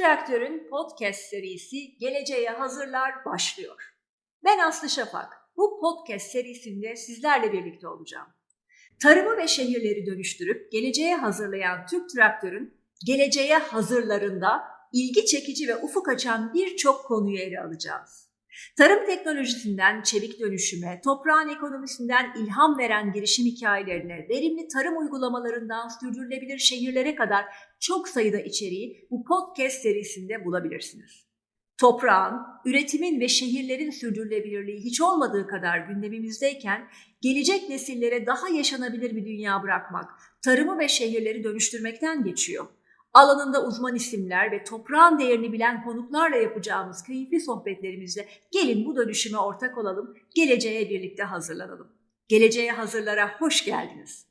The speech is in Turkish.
Traktör'ün podcast serisi Geleceğe Hazırlar başlıyor. Ben Aslı Şafak. Bu podcast serisinde sizlerle birlikte olacağım. Tarımı ve şehirleri dönüştürüp geleceğe hazırlayan Türk Traktör'ün geleceğe hazırlarında ilgi çekici ve ufuk açan birçok konuyu ele alacağız. Tarım teknolojisinden çevik dönüşüme, toprağın ekonomisinden ilham veren girişim hikayelerine, verimli tarım uygulamalarından sürdürülebilir şehirlere kadar çok sayıda içeriği bu podcast serisinde bulabilirsiniz. Toprağın, üretimin ve şehirlerin sürdürülebilirliği hiç olmadığı kadar gündemimizdeyken gelecek nesillere daha yaşanabilir bir dünya bırakmak, tarımı ve şehirleri dönüştürmekten geçiyor. Alanında uzman isimler ve toprağın değerini bilen konuklarla yapacağımız keyifli sohbetlerimizde gelin bu dönüşüme ortak olalım, geleceğe birlikte hazırlanalım. Geleceğe hazırlara hoş geldiniz.